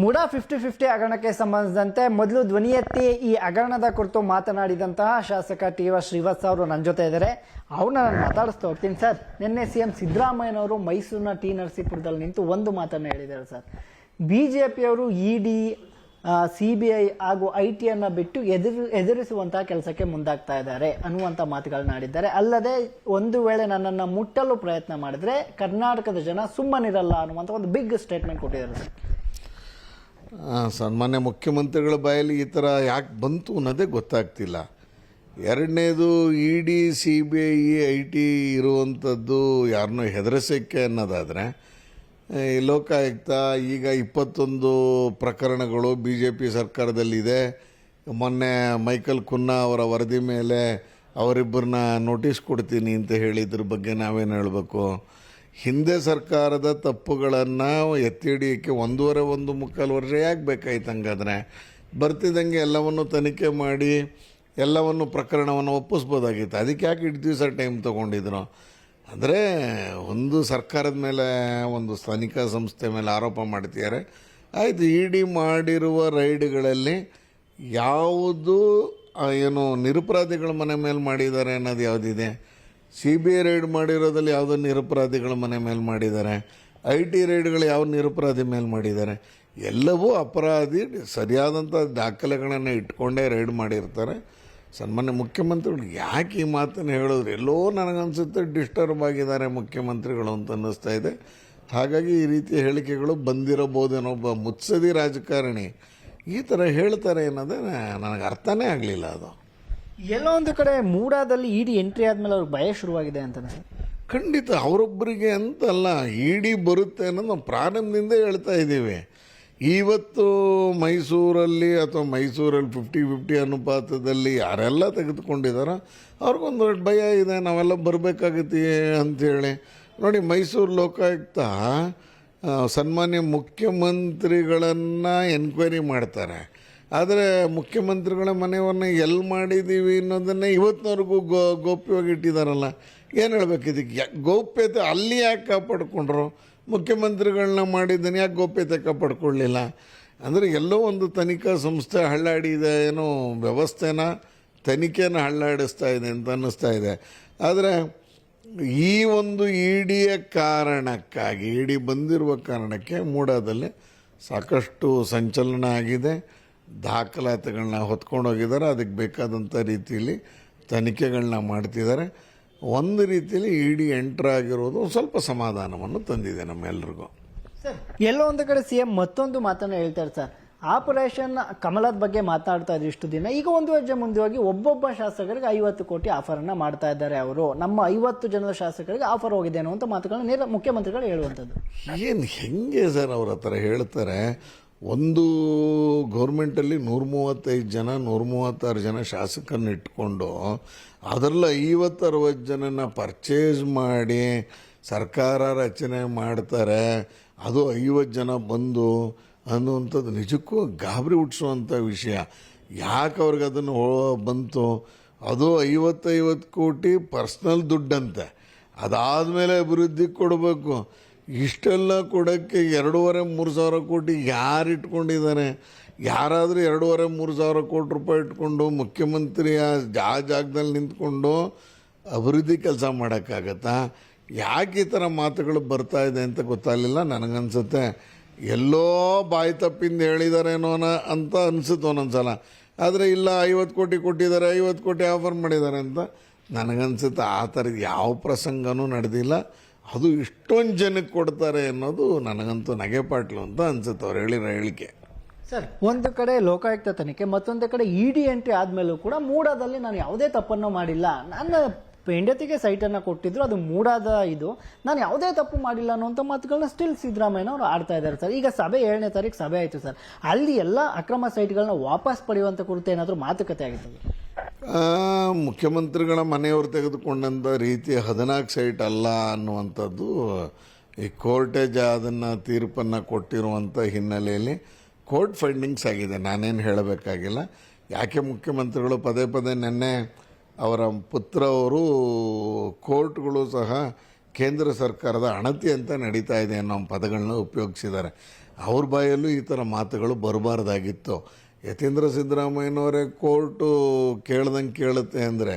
MUDA fifty fifty ಹಗರಣಕ್ಕೆ ಸಂಬಂಧಿಸಿದಂತೆ ಮೊದಲು ಧ್ವನಿ ಎತ್ತಿ ಈ ಹಗರಣದ ಕುರಿತು ಮಾತನಾಡಿದಂತಹ ಶಾಸಕ ಟಿ ವ ಶ್ರೀವತ್ಸ ಅವರು ನನ್ನ ಜೊತೆ ಇದ್ದಾರೆ. ಅವ್ರನ್ನ ನಾನು ಮಾತಾಡಿಸ್ತಾ ಹೋಗ್ತೀನಿ ಸರ್. ನಿನ್ನೆ ಸಿ ಎಂ ಸಿದ್ದರಾಮಯ್ಯನವರು ಮೈಸೂರಿನ ಟಿ ನರಸೀಪುರದಲ್ಲಿ ನಿಂತು ಒಂದು ಮಾತನ್ನು ಹೇಳಿದ್ದಾರೆ ಸರ್. ಬಿ ಜೆ ಪಿಯವರು E D C B I ಹಾಗೂ ಐ ಟಿಯನ್ನು ಬಿಟ್ಟು ಎದುರು, ಎದುರಿಸುವಂತಹ ಕೆಲಸಕ್ಕೆ ಮುಂದಾಗ್ತಾ ಇದ್ದಾರೆ ಅನ್ನುವಂಥ ಮಾತುಗಳನ್ನ ಆಡಿದ್ದಾರೆ. ಅಲ್ಲದೆ ಒಂದು ವೇಳೆ ನನ್ನನ್ನು ಮುಟ್ಟಲು ಪ್ರಯತ್ನ ಮಾಡಿದ್ರೆ ಕರ್ನಾಟಕದ ಜನ ಸುಮ್ಮನಿರಲ್ಲ ಅನ್ನುವಂಥ ಒಂದು ಬಿಗ್ ಸ್ಟೇಟ್ಮೆಂಟ್ ಕೊಟ್ಟಿದ್ದಾರೆ ಸರ್. ಸನ್ಮಾನ್ಯ ಮುಖ್ಯಮಂತ್ರಿಗಳ ಬಾಯಲ್ಲಿ ಈ ಥರ ಯಾಕೆ ಬಂತು ಅನ್ನೋದೇ ಗೊತ್ತಾಗ್ತಿಲ್ಲ. ಎರಡನೇದು E D, C B I I T ಇರುವಂಥದ್ದು ಯಾರನ್ನೂ ಹೆದರಿಸೋಕ್ಕೆ ಅನ್ನೋದಾದರೆ ಲೋಕಾಯುಕ್ತ ಈಗ ಇಪ್ಪತ್ತೊಂದು ಪ್ರಕರಣಗಳು ಬಿ ಜೆ ಪಿ ಸರ್ಕಾರದಲ್ಲಿದೆ. ಮೊನ್ನೆ ಮೈಕಲ್ ಕುನ್ನಾ ಅವರ ವರದಿ ಮೇಲೆ ಅವರಿಬ್ಬರನ್ನ ನೋಟಿಸ್ ಕೊಡ್ತೀನಿ ಅಂತ ಹೇಳಿದ್ರ ಬಗ್ಗೆ ನಾವೇನು ಹೇಳಬೇಕು? ಹಿಂದೆ ಸರ್ಕಾರದ ತಪ್ಪುಗಳನ್ನು ಎತ್ತಿ ಹಿಡಿಯೋಕ್ಕೆ ಒಂದೂವರೆ ಒಂದು ಮುಕ್ಕಾಲು ವರ್ಷ ಯಾಕೆ ಬೇಕಾಯ್ತು ಹಂಗಾದ್ರೆ? ಬರ್ತಿದ್ದಂಗೆ ಎಲ್ಲವನ್ನು ತನಿಖೆ ಮಾಡಿ ಎಲ್ಲವನ್ನು ಪ್ರಕರಣವನ್ನು ಒಪ್ಪಿಸ್ಬೋದಾಗಿತ್ತು. ಅದಕ್ಕೆ ಯಾಕೆ ಇಟ್ಟು ದಿವಸ ಟೈಮ್ ತೊಗೊಂಡಿದ್ರು? ಅಂದರೆ ಒಂದು ಸರ್ಕಾರದ ಮೇಲೆ, ಒಂದು ತನಿಖಾ ಸಂಸ್ಥೆ ಮೇಲೆ ಆರೋಪ ಮಾಡ್ತಿದ್ದಾರೆ. ಆಯಿತು ಇ ಡಿ ಮಾಡಿರುವ ರೈಡ್ಗಳಲ್ಲಿ ಯಾವುದು ಏನು ನಿರುಪರಾಧಿಗಳ ಮನೆ ಮೇಲೆ ಮಾಡಿದ್ದಾರೆ ಅನ್ನೋದು ಯಾವುದಿದೆ? ಸಿ ಬಿ ಐ ರೈಡ್ ಮಾಡಿರೋದ್ರಲ್ಲಿ ಯಾವುದೋ ನಿರಪರಾಧಿಗಳ ಮನೆ ಮೇಲೆ ಮಾಡಿದ್ದಾರೆ. ಐ ಟಿ ರೈಡ್ಗಳು ಯಾವ ನಿರಪರಾಧಿ ಮೇಲೆ ಮಾಡಿದ್ದಾರೆ. ಎಲ್ಲವೂ ಅಪರಾಧಿ ಸರಿಯಾದಂಥ ದಾಖಲೆಗಳನ್ನು ಇಟ್ಕೊಂಡೇ ರೈಡ್ ಮಾಡಿರ್ತಾರೆ. ಸನ್ಮಾನ್ಯ ಮುಖ್ಯಮಂತ್ರಿಗಳು ಯಾಕೆ ಈ ಮಾತನ್ನು ಹೇಳಿದ್ರು ಎಲ್ಲೋ ನನಗನ್ಸುತ್ತೆ ಡಿಸ್ಟರ್ಬ್ ಆಗಿದ್ದಾರೆ ಮುಖ್ಯಮಂತ್ರಿಗಳು ಅಂತ ಅನ್ನಿಸ್ತಾ ಇದೆ. ಹಾಗಾಗಿ ಈ ರೀತಿಯ ಹೇಳಿಕೆಗಳು ಬಂದಿರಬಹುದೇನೋ ಒಬ್ಬ ಮುತ್ಸದಿ ರಾಜಕಾರಣಿ ಈ ಥರ ಹೇಳ್ತಾರೆ ಅನ್ನೋದೇ ನನಗೆ ಅರ್ಥನೇ ಆಗಲಿಲ್ಲ ಅದು. ಎಲ್ಲೋ ಒಂದು ಕಡೆ ಮೂಡಾದಲ್ಲಿ ಇಡಿ ಎಂಟ್ರಿ ಆದಮೇಲೆ ಅವ್ರಿಗೆ ಭಯ ಶುರುವಾಗಿದೆ ಅಂತಾನೆ ಖಂಡಿತ ಅವರೊಬ್ಬರಿಗೆ ಅಂತಲ್ಲ ಇಡಿ ಬರುತ್ತೆ ಅನ್ನೋದು ನಾವು ಪ್ರಾರಂಭದಿಂದ ಹೇಳ್ತಾ ಇದ್ದೀವಿ. ಇವತ್ತು ಮೈಸೂರಲ್ಲಿ ಅಥವಾ ಮೈಸೂರಲ್ಲಿ ಫಿಫ್ಟಿ ಫಿಫ್ಟಿ ಅನುಪಾತದಲ್ಲಿ ಯಾರೆಲ್ಲ ತೆಗೆದುಕೊಂಡಿದ್ದಾರೋ ಅವ್ರಿಗೊಂದು ದೊಡ್ಡ ಭಯ ಇದೆ, ನಾವೆಲ್ಲ ಬರಬೇಕಾಗತ್ತೆ ಅಂಥೇಳಿ. ನೋಡಿ, ಮೈಸೂರು ಲೋಕಾಯುಕ್ತ ಸನ್ಮಾನ್ಯ ಮುಖ್ಯಮಂತ್ರಿಗಳನ್ನು ಎನ್ಕ್ವೈರಿ ಮಾಡ್ತಾರೆ. ಆದರೆ ಮುಖ್ಯಮಂತ್ರಿಗಳ ಮನೆಯವ್ರನ್ನ ಎಲ್ಲಿ ಮಾಡಿದ್ದೀವಿ ಅನ್ನೋದನ್ನೇ ಇವತ್ತಿನವರೆಗೂ ಗೋ ಗೌಪ್ಯವಾಗಿ ಇಟ್ಟಿದ್ದಾರಲ್ಲ ಏನು ಹೇಳ್ಬೇಕು ಇದಕ್ಕೆ? ಗೌಪ್ಯತೆ ಅಲ್ಲಿ ಯಾಕೆ ಕಾಪಾಡಿಕೊಂಡ್ರು? ಮುಖ್ಯಮಂತ್ರಿಗಳನ್ನ ಮಾಡಿದ್ದನ್ನು ಯಾಕೆ ಗೌಪ್ಯತೆ ಕಾಪಾಡ್ಕೊಳ್ಳಿಲ್ಲ? ಅಂದರೆ ಎಲ್ಲೋ ಒಂದು ತನಿಖಾ ಸಂಸ್ಥೆ ಹಳ್ಳಾಡಿದೆ ಏನೋ ವ್ಯವಸ್ಥೆನ ತನಿಖೆನ ಹಳ್ಳಾಡಿಸ್ತಾ ಇದೆ ಅಂತ ಅನ್ನಿಸ್ತಾ ಇದೆ. ಆದರೆ ಈ ಒಂದು ಇಡಿಯ ಕಾರಣಕ್ಕಾಗಿ, ಇಡಿ ಬಂದಿರುವ ಕಾರಣಕ್ಕೆ ಮೂಡಾದಲ್ಲಿ ಸಾಕಷ್ಟು ಸಂಚಲನ ಆಗಿದೆ. ದಾಖಲಾತಿಗಳನ್ನ ಹೊತ್ಕೊಂಡು ಹೋಗಿದ್ದಾರೆ ಅದಕ್ಕೆ ಬೇಕಾದಂಥ ರೀತಿಯಲ್ಲಿ ತನಿಖೆಗಳನ್ನ ಮಾಡ್ತಿದ್ದಾರೆ. ಒಂದು ರೀತಿಯಲ್ಲಿ ಇಡಿ ಎಂಟ್ರ್ ಆಗಿರೋದು ಸ್ವಲ್ಪ ಸಮಾಧಾನವನ್ನು ತಂದಿದೆ ನಮ್ಮೆಲ್ಲರಿಗೂ ಸರ್ ಎಲ್ಲೋ ಒಂದು ಕಡೆ ಸಿ ಎಂ ಮತ್ತೊಂದು ಮಾತನ್ನು ಹೇಳ್ತಾರೆ ಸರ್. ಆಪರೇಷನ್ ಕಮಲದ ಬಗ್ಗೆ ಮಾತಾಡ್ತಾ ಇದ್ರು ಇಷ್ಟು ದಿನ. ಈಗ ಒಂದು ಹೆಜ್ಜೆ ಮುಂದೆ ಹೋಗಿ ಒಬ್ಬೊಬ್ಬ ಶಾಸಕರಿಗೆ ಐವತ್ತು ಕೋಟಿ ಆಫರನ್ನು ಅನ್ನ ಮಾಡ್ತಾ ಇದ್ದಾರೆ ಅವರು. ನಮ್ಮ ಐವತ್ತು ಜನದ ಶಾಸಕರಿಗೆ ಆಫರ್ ಹೋಗಿದೆ ಅನ್ನುವಂಥ ಮಾತುಗಳನ್ನ ನೇರ ಮುಖ್ಯಮಂತ್ರಿಗಳು ಹೇಳುವಂಥದ್ದು. ಏನು ಹೆಂಗೆ ಸರ್ ಅವ್ರ ಹತ್ರ ಹೇಳ್ತಾರೆ? ಒಂದು ಗೌರ್ಮೆಂಟಲ್ಲಿ ನೂರ ಮೂವತ್ತೈದು ಜನ ನೂರ ಮೂವತ್ತಾರು ಜನ ಶಾಸಕರನ್ನ ಇಟ್ಕೊಂಡು ಅದರಲ್ಲಿ ಐವತ್ತು ಅರವತ್ತು ಜನನ ಪರ್ಚೇಸ್ ಮಾಡಿ ಸರ್ಕಾರ ರಚನೆ ಮಾಡ್ತಾರೆ. ಅದು ಐವತ್ತು ಜನ ಬಂದು ಅನ್ನುವಂಥದ್ದು ನಿಜಕ್ಕೂ ಗಾಬರಿ ಹುಟ್ಟಿಸುವಂಥ ವಿಷಯ. ಯಾಕೆ ಅವ್ರಿಗೆ ಅದನ್ನು ಬಂತು? ಅದು ಐವತ್ತೈವತ್ತು ಕೋಟಿ ಪರ್ಸ್ನಲ್ ದುಡ್ಡಂತೆ. ಅದಾದಮೇಲೆ ಅಭಿವೃದ್ಧಿ ಕೊಡಬೇಕು. ಇಷ್ಟೆಲ್ಲ ಕೊಡೋಕ್ಕೆ ಎರಡೂವರೆ, ಮೂರು ಸಾವಿರ ಕೋಟಿ ಯಾರು ಇಟ್ಕೊಂಡಿದ್ದಾನೆ ಯಾರಾದರೂ ಎರಡೂವರೆ, ಮೂರು ಸಾವಿರ ಕೋಟಿ ರೂಪಾಯಿ ಇಟ್ಕೊಂಡು ಮುಖ್ಯಮಂತ್ರಿಯ ಆ ಜಾಗದಲ್ಲಿ ನಿಂತ್ಕೊಂಡು ಅಭಿವೃದ್ಧಿ ಕೆಲಸ ಮಾಡೋಕ್ಕಾಗತ್ತಾ? ಯಾಕೆ ಈ ಥರ ಮಾತುಗಳು ಬರ್ತಾ ಇದೆ ಅಂತ ಗೊತ್ತಾಗಲಿಲ್ಲ ನನಗನ್ಸುತ್ತೆ. ಎಲ್ಲೋ ಬಾಯಿ ತಪ್ಪಿಂದ ಹೇಳಿದಾರೇನೋ ಅಂತ ಅನಿಸುತ್ತೆ ಒಂದೊಂದು ಸಲ ಆದರೆ ಇಲ್ಲ, ಐವತ್ತು ಕೋಟಿ ಕೊಟ್ಟಿದ್ದಾರೆ, ಐವತ್ತು ಕೋಟಿ ಆಫರ್ ಮಾಡಿದ್ದಾರೆ ಅಂತ ನನಗನ್ಸುತ್ತೆ. ಆ ಥರದ ಯಾವ ಪ್ರಸಂಗನೂ ನಡೆದಿಲ್ಲ. ಅದು ಇಷ್ಟೊಂದು ಜನಕ್ಕೆ ಕೊಡ್ತಾರೆ ಅನ್ನೋದು ನನಗಂತೂ ನಗೆಪಾಟ್ಲು ಅಂತ ಅನ್ಸುತ್ತೆ ಅವ್ರು ಹೇಳಿರೋ ಹೇಳಿಕೆ. ಸರ್, ಒಂದು ಕಡೆ ಲೋಕಾಯುಕ್ತ ತನಿಖೆ, ಮತ್ತೊಂದು ಕಡೆ ಇಡಿ ಎಂಟ್ರಿ ಆದ್ಮೇಲೂ ಕೂಡ ಮೂಡಾದಲ್ಲಿ ನಾನು ಯಾವುದೇ ತಪ್ಪನ್ನು ಮಾಡಿಲ್ಲ. ನನ್ನ ಹೆಂಡತಿಗೆ ಸೈಟನ್ನು ಕೊಟ್ಟಿದ್ರು, ಅದು ಮೂಡಾದ ಇದು. ನಾನು ಯಾವುದೇ ತಪ್ಪು ಮಾಡಿಲ್ಲ ಅನ್ನುವಂಥ ಮಾತುಗಳನ್ನ ಸ್ಟಿಲ್ ಸಿದ್ದರಾಮಯ್ಯ ಅವರು ಆಡ್ತಾ ಇದ್ದಾರೆ ಸರ್. ಈಗ ಸಭೆ ಏಳನೇ ತಾರೀಕು ಸಭೆ ಆಯಿತು ಸರ್. ಅಲ್ಲಿ ಎಲ್ಲ ಅಕ್ರಮ ಸೈಟ್ಗಳನ್ನ ವಾಪಸ್ ಪಡೆಯುವಂಥ ಕುರಿತು ಏನಾದರೂ ಮಾತುಕತೆ ಆಗಿತ್ತು ಮುಖ್ಯಮಂತ್ರಿಗಳ ಮನೆಯವರು ತೆಗೆದುಕೊಂಡಂಥ ರೀತಿ ಹದಿನಾಲ್ಕು ಸೈಟ್ ಅಲ್ಲ ಅನ್ನುವಂಥದ್ದು ಈ ಕೋರ್ಟೇಜ್ ಅದನ್ನು ತೀರ್ಪನ್ನು ಕೊಟ್ಟಿರುವಂಥ ಹಿನ್ನೆಲೆಯಲ್ಲಿ ಕೋರ್ಟ್ ಫೈಂಡಿಂಗ್ಸ್ ಆಗಿದೆ. ನಾನೇನು ಹೇಳಬೇಕಾಗಿಲ್ಲ. ಯಾಕೆ ಮುಖ್ಯಮಂತ್ರಿಗಳು ಪದೇ ಪದೇ ನಿನ್ನೆ ಅವರ ಪುತ್ರ ಅವರು ಕೋರ್ಟ್ಗಳು ಸಹ ಕೇಂದ್ರ ಸರ್ಕಾರದ ಅಣತಿ ಅಂತ ನಡೀತಾ ಇದೆ ಅನ್ನೋ ಪದಗಳನ್ನ ಉಪಯೋಗಿಸಿದ್ದಾರೆ. ಅವ್ರ ಬಾಯಲ್ಲೂ ಈ ಥರ ಮಾತುಗಳು ಬರಬಾರ್ದಾಗಿತ್ತು. ಯತೀಂದ್ರ ಸಿದ್ದರಾಮಯ್ಯನವರೇ ಕೋರ್ಟು ಕೇಳ್ದಂಗೆ ಕೇಳುತ್ತೆ ಅಂದರೆ,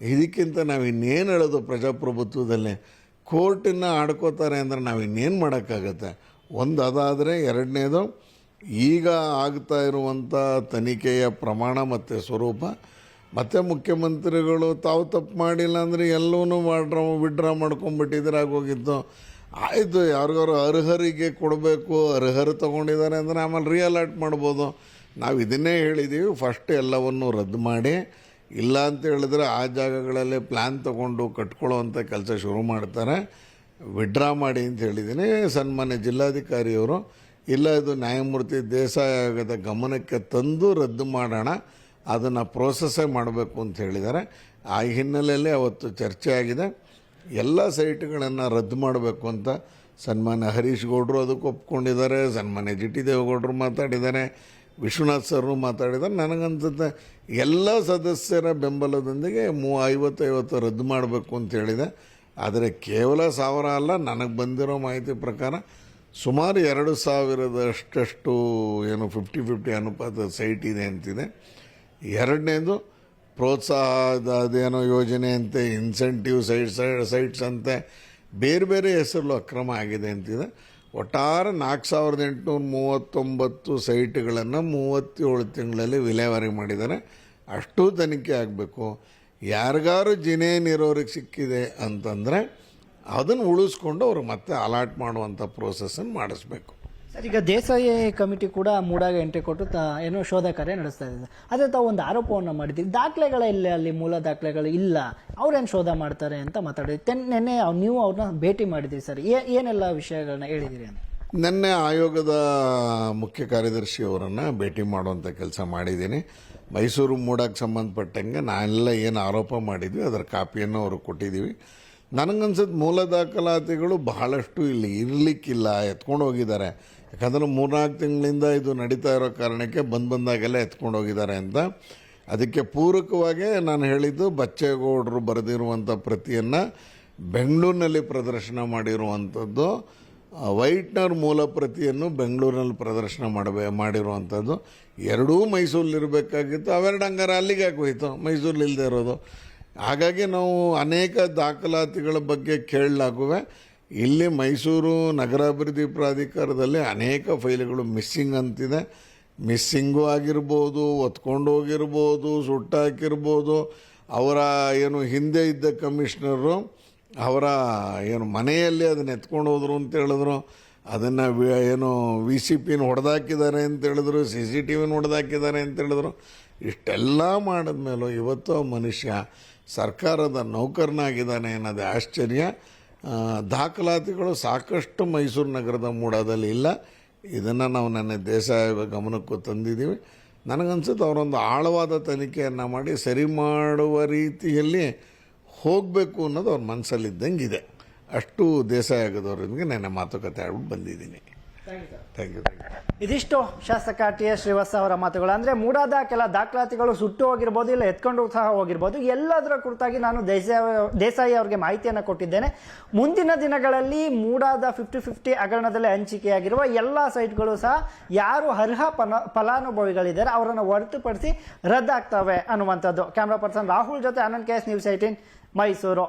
ಇದಕ್ಕಿಂತ ನಾವು ಇನ್ನೇನು ಹೇಳೋದು ಪ್ರಜಾಪ್ರಭುತ್ವದಲ್ಲಿ? ಕೋರ್ಟನ್ನು ಆಡ್ಕೋತಾರೆ ಅಂದರೆ ನಾವು ಇನ್ನೇನು ಮಾಡೋಕ್ಕಾಗತ್ತೆ? ಒಂದು ಅದಾದರೆ ಎರಡನೇದು, ಈಗ ಆಗ್ತಾ ಇರುವಂಥ ತನಿಖೆಯ ಪ್ರಮಾಣ ಮತ್ತು ಸ್ವರೂಪ, ಮತ್ತು ಮುಖ್ಯಮಂತ್ರಿಗಳು ತಾವು ತಪ್ಪು ಮಾಡಿಲ್ಲ ಅಂದರೆ ಎಲ್ಲವೂ ಮಾಡ್ರ, ವಿಡ್ರಾ ಮಾಡ್ಕೊಂಬಿಟ್ಟಿದ್ರೆ ಆಗೋಗಿತ್ತು ಆಯಿತು, ಯಾರಿಗಾರು ಅರ್ಹರಿಗೆ ಕೊಡಬೇಕು, ಅರ್ಹರು ತೊಗೊಂಡಿದ್ದಾರೆ ಅಂದರೆ ಆಮೇಲೆ ರಿಯಲಾಟ್ ಮಾಡ್ಬೋದು. ನಾವು ಇದನ್ನೇ ಹೇಳಿದ್ದೀವಿ ಫಸ್ಟ್ ಎಲ್ಲವನ್ನು ರದ್ದು ಮಾಡಿ, ಇಲ್ಲ ಅಂತ ಹೇಳಿದ್ರೆ ಆ ಜಾಗಗಳಲ್ಲಿ ಪ್ಲ್ಯಾನ್ ತೊಗೊಂಡು ಕಟ್ಕೊಳ್ಳೋವಂಥ ಕೆಲಸ ಶುರು ಮಾಡ್ತಾರೆ. ವಿಡ್ರಾ ಮಾಡಿ ಅಂತ ಹೇಳಿದ್ದೀನಿ ಸನ್ಮಾನ್ಯ ಜಿಲ್ಲಾಧಿಕಾರಿಯವರು, ಇಲ್ಲ ಇದು ನ್ಯಾಯಮೂರ್ತಿ ದೇಸಾಯಿ ಆಯೋಗದ ಗಮನಕ್ಕೆ ತಂದು ರದ್ದು ಮಾಡೋಣ, ಅದನ್ನು ಪ್ರೋಸೆಸ್ಸೇ ಮಾಡಬೇಕು ಅಂತ ಹೇಳಿದ್ದಾರೆ. ಆ ಹಿನ್ನೆಲೆಯಲ್ಲಿ ಅವತ್ತು ಚರ್ಚೆ ಆಗಿದೆ. ಎಲ್ಲ ಸೈಟ್ಗಳನ್ನು ರದ್ದು ಮಾಡಬೇಕು ಅಂತ ಸನ್ಮಾನ್ಯ ಹರೀಶ್ ಗೌಡರು ಅದಕ್ಕೆ ಒಪ್ಕೊಂಡಿದ್ದಾರೆ, ಸನ್ಮಾನ್ಯ ಜಿ ಟಿ ದೇವೇಗೌಡರು ಮಾತಾಡಿದ್ದಾರೆ. ವಿಶ್ವನಾಥ್ ಸರ್ರು ಮಾತಾಡಿದ್ದಾರೆ ನನಗನ್ಸುತ್ತೆ ಎಲ್ಲ ಸದಸ್ಯರ ಬೆಂಬಲದೊಂದಿಗೆ ಮೂ ಐವತ್ತೈವತ್ತು ರದ್ದು ಮಾಡಬೇಕು ಅಂತ ಹೇಳಿದೆ. ಆದರೆ ಕೇವಲ ಸಾವಿರ ಅಲ್ಲ, ನನಗೆ ಬಂದಿರೋ ಮಾಹಿತಿ ಪ್ರಕಾರ ಸುಮಾರು ಎರಡು ಸಾವಿರದಷ್ಟಷ್ಟು ಏನು ಫಿಫ್ಟಿ ಫಿಫ್ಟಿ ಅನುಪಾತ ಸೈಟ್ ಇದೆ ಅಂತಿದೆ. ಎರಡನೇದು ಪ್ರೋತ್ಸಾಹದ ಅದೇನೋ ಯೋಜನೆ ಅಂತೆ ಇನ್ಸೆಂಟಿವ್ ಸೈಟ್ಸ್ ಸೈಟ್ಸ್ ಅಂತೆ, ಬೇರೆ ಬೇರೆ ಹೆಸರಲ್ಲೂ ಅಕ್ರಮ ಆಗಿದೆ ಅಂತಿದೆ. ಒಟ್ಟಾರೆ ನಾಲ್ಕು ಸಾವಿರದ ಎಂಟುನೂರ ಮೂವತ್ತೊಂಬತ್ತು ಸೈಟ್ಗಳನ್ನು ಮೂವತ್ತೇಳು ತಿಂಗಳಲ್ಲಿ ವಿಲೇವಾರಿ ಮಾಡಿದ್ದಾರೆ. ಅಷ್ಟು ತನಿಖೆ ಆಗಬೇಕು. ಯಾರಿಗಾರು ಜಿನೇನ್ ಇರೋರಿಗೆ ಸಿಕ್ಕಿದೆ ಅಂತಂದರೆ ಅದನ್ನು ಉಳಿಸ್ಕೊಂಡು ಅವರು ಮತ್ತೆ ಅಲಾಟ್ ಮಾಡುವಂಥ ಪ್ರೋಸೆಸ್ಸನ್ನು ಮಾಡಿಸ್ಬೇಕು. ಈಗ ದೇಸಾಯಿ ಕಮಿಟಿ ಕೂಡ ಮೂಡಾಗ ಎಂಟ್ರಿ ಕೊಟ್ಟು ತಾ, ಏನೋ ಶೋಧ ಕಾರ್ಯ ನಡೆಸ್ತಾ ಇದ್ದಾರೆ. ಅದೇ ತಾವು ಒಂದು ಆರೋಪವನ್ನು ಮಾಡಿದ್ದೀವಿ ದಾಖಲೆಗಳೇ ಇಲ್ಲ ಅಲ್ಲಿ, ಮೂಲ ದಾಖಲೆಗಳು ಇಲ್ಲ. ಅವ್ರೇನು ಶೋಧ ಮಾಡ್ತಾರೆ ಅಂತ ಮಾತಾಡಿದ್ವಿ ತೆನ್, ನೆನ್ನೆ ನೀವು ಅವ್ರನ್ನ ಭೇಟಿ ಮಾಡಿದ್ದೀವಿ ಸರ್. ಏನೆಲ್ಲ ವಿಷಯಗಳನ್ನ ಹೇಳಿದಿರಿ ಅಂತ? ನಿನ್ನೆ ಆಯೋಗದ ಮುಖ್ಯ ಕಾರ್ಯದರ್ಶಿ ಅವರನ್ನು ಭೇಟಿ ಮಾಡುವಂಥ ಕೆಲಸ ಮಾಡಿದ್ದೀನಿ. ಮೈಸೂರು ಮೂಡಕ್ಕೆ ಸಂಬಂಧಪಟ್ಟಂಗೆ ನಾನೆಲ್ಲ ಏನು ಆರೋಪ ಮಾಡಿದ್ವಿ, ಅದರ ಕಾಪಿಯನ್ನು ಅವರು ಕೊಟ್ಟಿದ್ದೀವಿ. ನನಗನ್ಸುತ್ತೆ ಮೂಲ ದಾಖಲಾತಿಗಳು ಬಹಳಷ್ಟು ಇಲ್ಲಿ ಇರಲಿಕ್ಕಿಲ್ಲ ಎತ್ಕೊಂಡು ಹೋಗಿದ್ದಾರೆ ಯಾಕಂದರೆ ಮೂರ್ನಾಲ್ಕು ತಿಂಗಳಿಂದ ಇದು ನಡೀತಾ ಇರೋ ಕಾರಣಕ್ಕೆ ಬಂದು ಬಂದಾಗೆಲ್ಲ ಎತ್ಕೊಂಡು ಹೋಗಿದ್ದಾರೆ ಅಂತ. ಅದಕ್ಕೆ ಪೂರಕವಾಗಿ ನಾನು ಹೇಳಿದ್ದು ಬಚ್ಚೇಗೌಡರು ಬರೆದಿರುವಂಥ ಪ್ರತಿಯನ್ನು ಬೆಂಗಳೂರಿನಲ್ಲಿ ಪ್ರದರ್ಶನ ಮಾಡಿರುವಂಥದ್ದು ವೈಟ್ನರ್ ಮೂಲ ಪ್ರತಿಯನ್ನು ಬೆಂಗಳೂರಿನಲ್ಲಿ ಪ್ರದರ್ಶನ ಮಾಡಬೇ, ಮಾಡಿರುವಂಥದ್ದು. ಎರಡೂ ಮೈಸೂರಲ್ಲಿರಬೇಕಾಗಿತ್ತು. ಅವೆರಡು ಹಂಗಾರೆ ಅಲ್ಲಿಗೆ ಯಾಕೆ ಮೈಸೂರಲ್ಲಿ ಇಲ್ಲದೆ ಇರೋದು. ಹಾಗಾಗಿ ನಾವು ಅನೇಕ ದಾಖಲಾತಿಗಳ ಬಗ್ಗೆ ಕೇಳಲಾಗುವೆ. ಇಲ್ಲಿ ಮೈಸೂರು ನಗರಾಭಿವೃದ್ಧಿ ಪ್ರಾಧಿಕಾರದಲ್ಲಿ ಅನೇಕ ಫೈಲ್ಗಳು ಮಿಸ್ಸಿಂಗ್ ಅಂತಿದೆ. ಮಿಸ್ಸಿಂಗು ಆಗಿರ್ಬೋದು ಒತ್ಕೊಂಡು ಹೋಗಿರ್ಬೋದು, ಸುಟ್ಟಾಕಿರ್ಬೋದು. ಅವರ ಏನು ಹಿಂದೆ ಇದ್ದ ಕಮಿಷ್ನರು ಅವರ ಏನು ಮನೆಯಲ್ಲಿ ಅದನ್ನ ಎತ್ಕೊಂಡು ಹೋದರು ಅಂತ ಹೇಳಿದ್ರು. ಅದನ್ನು ಏನು ವಿ ಸಿ ಪಿನ ಹೊಡೆದಾಕಿದ್ದಾರೆ ಅಂತ ಹೇಳಿದ್ರು ಸಿ ಸಿ ಟಿ ವಿನ ಹೊಡೆದಾಕಿದ್ದಾರೆ ಅಂತ ಹೇಳಿದ್ರು, ಇಷ್ಟೆಲ್ಲ ಮಾಡಿದ್ಮೇಲೂ ಇವತ್ತು ಆ ಮನುಷ್ಯ ಸರ್ಕಾರದ ನೌಕರನಾಗಿದ್ದಾನೆ ಅನ್ನೋದು ಆಶ್ಚರ್ಯ. ದಾಖಲಾತಿಗಳು ಸಾಕಷ್ಟು ಮೈಸೂರು ನಗರದ ಮೂಡದಲ್ಲಿ ಇಲ್ಲ. ಇದನ್ನು ನಾವು ನನ್ನ ದೇಶ ಗಮನಕ್ಕೂ ತಂದಿದ್ದೀವಿ. ನನಗನ್ಸುತ್ತೆ ಅವರೊಂದು ಆಳವಾದ ತನಿಖೆಯನ್ನು ಮಾಡಿ ಸರಿ ಮಾಡುವ ರೀತಿಯಲ್ಲಿ ಹೋಗಬೇಕು ಅನ್ನೋದು ಅವ್ರ ಮನಸ್ಸಲ್ಲಿದ್ದಂಗೆ ಇದೆ ಅಷ್ಟು ದೇಸಾಯಿ ಆಗೋದವ್ರಿಗೆ ನನ್ನ ಮಾತುಕತೆ ಆಡ್ಬಿಟ್ಟು ಬಂದಿದ್ದೀನಿ. ಥ್ಯಾಂಕ್ ಯು ಇದಿಷ್ಟು ಶಾಸಕ ಟಿ ಎಸ್ ಶ್ರೀವಾಸ ಅವರ ಮಾತುಗಳು. ಅಂದ್ರೆ ಮೂಡಾದ ಕೆಲ ದಾಖಲಾತಿಗಳು ಸುಟ್ಟು ಹೋಗಿರ್ಬೋದು ಇಲ್ಲ ಎತ್ಕೊಂಡು ಸಹ ಹೋಗಿರ್ಬೋದು. ಎಲ್ಲದರ ಕುರಿತಾಗಿ ನಾನು ದೇಸಾಯಿ ದೇಸಾಯಿ ಅವರಿಗೆ ಮಾಹಿತಿಯನ್ನು ಕೊಟ್ಟಿದ್ದೇನೆ. ಮುಂದಿನ ದಿನಗಳಲ್ಲಿ ಮೂಡಾದ ಫಿಫ್ಟಿ ಫಿಫ್ಟಿ ಹಗರಣದಲ್ಲಿ ಹಂಚಿಕೆಯಾಗಿರುವ ಎಲ್ಲ ಸೈಟ್ಗಳು ಸಹ ಯಾರು ಅರ್ಹ ಫಲ ಫಲಾನುಭವಿಗಳಿದ್ದಾರೆ ಅವರನ್ನು ಹೊರತುಪಡಿಸಿ ರದ್ದಾಗ್ತವೆ ಅನ್ನುವಂಥದ್ದು. ಕ್ಯಾಮ್ರಾ ಪರ್ಸನ್ ರಾಹುಲ್ ಜೊತೆ Anand K S news eighteen Mysuru.